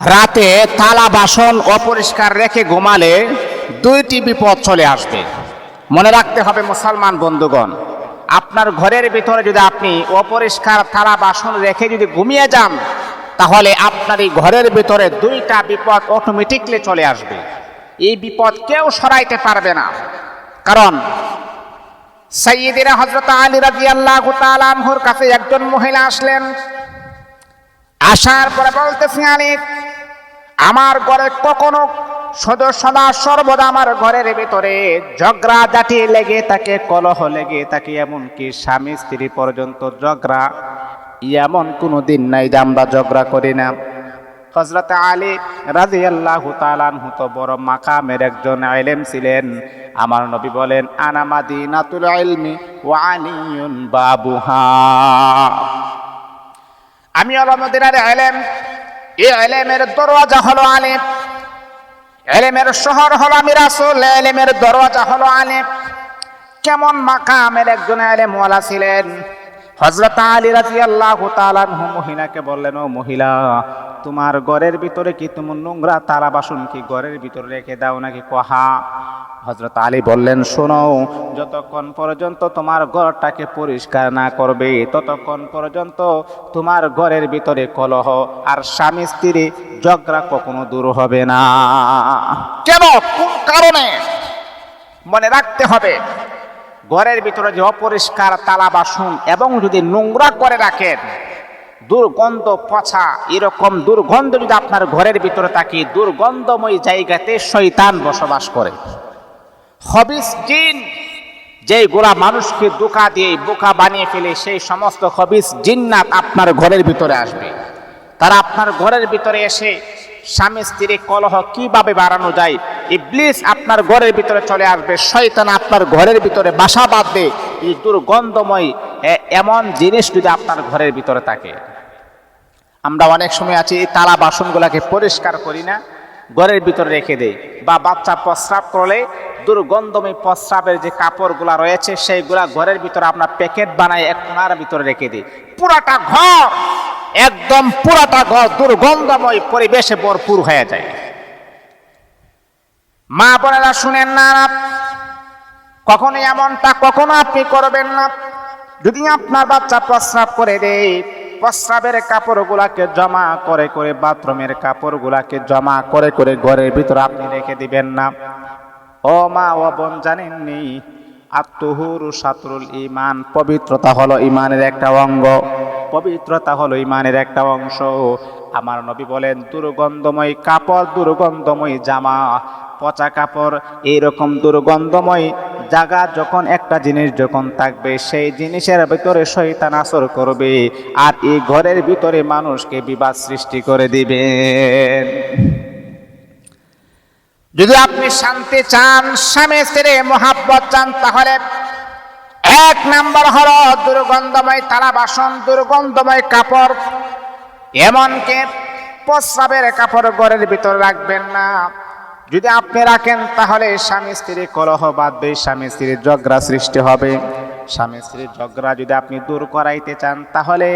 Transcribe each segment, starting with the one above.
রাতে থালা বাসন অপরিষ্কার রেখে ঘুমালে দুইটি বিপদ চলে আসবে। মনে রাখতে হবে মুসলমান বন্ধুগণ, আপনার ঘরের ভিতরে যদি আপনি অপরিষ্কার থালা বাসন রেখে যদি ঘুমিয়ে যান, তাহলে আপনার এই ঘরের ভিতরে দুইটা বিপদ অটোমেটিকলি চলে আসবে। এই বিপদ কেউ সরাইতে পারবে না। কারণ সাইয়্যিদিনা হযরত আলী তাআলা আনহুর কাছে একজন মহিলা আসলেন। আসার পরে বলতেছি আলী আমার ঘরে কখনো সদস্যরা সর্বদা আমার ঘরের ভিতরে ঝগড়া, জাটি লেগে থাকে, কলহ লেগে থাকে, এমনকি স্বামী স্ত্রী পর্যন্ত ঝগড়া এমন কোনো দিন নাই যে আমরা ঝগড়া করি না। হজরত আলী রাজি আল্লাহ তালানহু তো বড় মাকামের একজন আইলেম ছিলেন। আমার নবী বলেন আনামাদি নাতুল ইলমি ওয়া আলিয়ুন বাবুহা। আমি অলমদিনের এলেম এই এলেমের দরওয়াজা হলো আলেম। এলেমের শহর হলো আমি রাসুল এলেমের দরওয়াজা হলো আলেম। কেমন মাকামের একজন এলেম ওয়ালা ছিলেন? হজরত আলী রাজি আল্লাহ তালানহু মহিলাকে বললেন, ও মহিলা, তোমার ঘরের ভিতরে কি তুমি নোংরা তালা বাসন কি ঘরের ভিতরে রেখে দাও নাকি কহা? হজরত আলী বললেন, শোনো, যতক্ষণ পর্যন্ত তোমার ঘরটাকে পরিষ্কার না করবে, ততক্ষণ পর্যন্ত তোমার ঘরের ভিতরে কলহ আর স্বামী স্ত্রী ঝগড়া কখনো দূর হবে না। কেন? কোন কারণে? মনে রাখতে হবে ঘরের ভিতরে যে অপরিষ্কার তালা বাসন এবং যদি নোংরা করে রাখেন, দুর্গন্ধ পচা এরকম দুর্গন্ধ যদি আপনার ঘরের ভিতরে থাকে, দুর্গন্ধময় জায়গাতে শয়তান বসবাস করে। হবিস জিন যেইগুলা মানুষকে দোকা দিয়ে বোকা বানিয়ে ফেলে, সেই সমস্ত হবিস জিন্নাত আপনার ঘরের ভিতরে আসবে। তারা আপনার ঘরের ভিতরে এসে স্বামী স্ত্রী কলহ কীভাবে বাড়ানো যায় ইবলিস আপনার ঘরের ভিতরে চলে আসবে, শয়তান আপনার ঘরের ভিতরে বাসা বাঁধবে। এই দুর্গন্ধময় এমন জিনিস যদি আপনার ঘরের ভিতরে থাকে। আমরা অনেক সময় আছি, এই তালা বাসনগুলোকে পরিষ্কার করি না, ঘরের ভিতরে রেখে দেই। বা বাচ্চা প্রস্রাব করলে দুর্গন্ধময় প্রস্রাবের যে কাপড়গুলা রয়েছে, সেইগুলা ঘরের ভিতরে আমরা প্যাকেট বানাই এক কোনার ভিতরে রেখে দিই। পুরাটা ঘর, একদম পুরাটা ঘর দুর্গন্ধময় পরিবেশে ভরপুর হয়ে যায়। মা বোনেরা শুনেন না কখনো এমনটা কখনো আপনি করবেন না। যদি আপনার বাচ্চা প্রস্রাব করে দেয়, প্রস্রাবের কাপড়গুলাকে জমা করে করে বাথরুমের কাপড়গুলাকে জমা করে করে ঘরের ভিতরে আপনি রেখে দিবেন না। ও মা, ও বোন জানেননি, আত্মহুর সাতরুল ইমান পবিত্রতা হলো ইমানের একটা অঙ্গ। পবিত্রতা হলো ইমানের একটা অংশ। আমার নবী বলেন, দুর্গন্ধময় কাপড়, দুর্গন্ধময় জামা। পচা কাপড়, এইরকম দুর্গন্ধময় জায়গা যখন একটা জিনিস যখন থাকবে, সেই জিনিসের ভিতরে শয়তান আসর করবে আর এই ঘরের ভিতরে মানুষকে বিবাদ সৃষ্টি করে দিবেন যদি আপনি শান্তি চান, স্বামী, স্ত্রী, মোহাব্বত চান, তাহলে এক নাম্বার হলো দুর্গন্ধময় তারা বাসন, দুর্গন্ধময় কাপড়, এমনকি প্রস্রাবের কাপড় ঘরের ভিতরে রাখবেন না। যদি আপনি রাখেন, তাহলে স্বামী স্ত্রী কলহ বাঁধবে স্বামী স্ত্রীর ঝগড়া সৃষ্টি হবে। স্বামী স্ত্রীর ঝগড়া যদি আপনি দূর করাইতে চান, তাহলে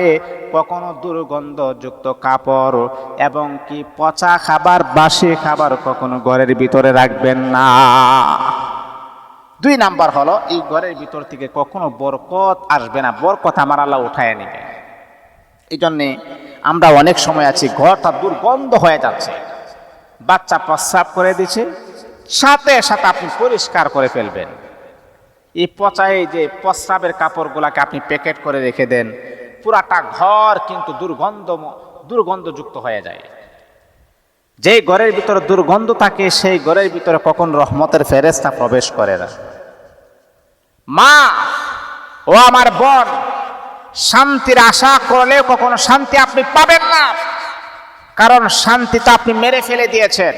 কখনো দুর্গন্ধযুক্ত কাপড় এবং কি পচা খাবার, বাসি খাবার কখনো ঘরের ভিতরে রাখবেন না। দুই নাম্বার হলো, এই ঘরের ভিতর থেকে কখনো বরকত আসবে না। বরকত আমার আল্লাহ উঠায় নেবে এই জন্যে আমরা অনেক সময় আছি, ঘরটা দুর্গন্ধ হয়ে যাচ্ছে। বাচ্চা প্রস্রাব করে দিচ্ছে সাথে সাথে আপনি পরিষ্কার করে ফেলবেন। এই পচায় যে প্রস্রাবের কাপড়গুলাকে আপনি প্যাকেট করে রেখে দেন, পুরাটা ঘর কিন্তু দুর্গন্ধ দুর্গন্ধযুক্ত হয়ে যায়। যেই ঘরের ভিতরে দুর্গন্ধ থাকে, সেই ঘরের ভিতরে কখন রহমতের ফেরেস্তা প্রবেশ করে না। মা, ও আমার বোন, শান্তির আশা করলে কখনো শান্তি আপনি পাবেন না। কারণ শান্তি তো আপনি মেরে ফেলে দিয়েছেন।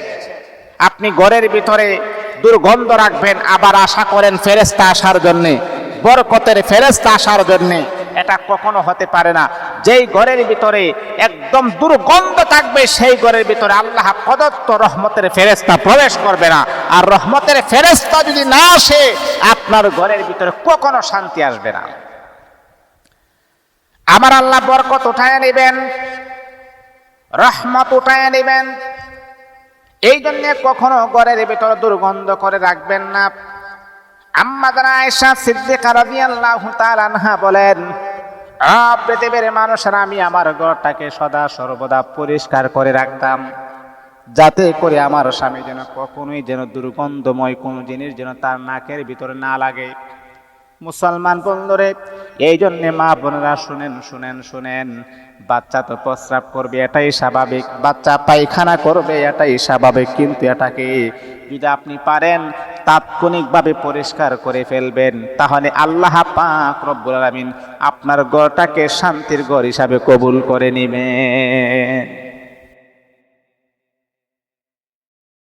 আপনি ঘরের ভিতরে দুর্গন্ধ রাখবেন, আবার আশা করেন ফেরেস্তা আসার জন্যে, বরকতের ফেরেস্তা আসার জন্যে। এটা কখনো হতে পারে না। যেই ঘরের ভিতরে একদম দুর্গন্ধ থাকবে, সেই ঘরের ভিতরে আল্লাহ প্রদত্ত রহমতের ফেরেস্তা প্রবেশ করবে না। আর রহমতের ফেরেস্তা যদি না আসে, আপনার ঘরের ভিতরে কখনো শান্তি আসবে না। আমার আল্লাহ বরকত উঠায় নেবেন। রহমত উঠায় নেবেন। এই জন্যে কখনো ঘরের ভিতরে দুর্গন্ধ করে রাখবেন না। আম্মাদান আয়েশা সিদ্দিকা রাদিয়াল্লাহু তাআলা আনহা বলেন পৃথিবীর মানুষেরা আমি আমার ঘরটাকে সদা সর্বদা পরিষ্কার করে রাখতাম। যাতে করে আমার স্বামী যেন কখনোই যেন দুর্গন্ধময় কোনো জিনিস যেন তার নাকের ভিতরে না লাগে। মুসলমান বন্ধুরে এই জন্যে মা বোনেরা শুনেন শুনেন শুনেন, বাচ্চা তো প্রস্রাব করবে, এটাই স্বাভাবিক। বাচ্চা পায়খানা করবে, এটাই স্বাভাবিক। কিন্তু এটাকে যদি আপনি পারেন, তাৎক্ষণিকভাবে পরিষ্কার করে ফেলবেন। তাহলে আল্লাহ পাক রব্বুল আলামিন আপনার ঘরটাকে শান্তির ঘর হিসাবে কবুল করে নেবেন।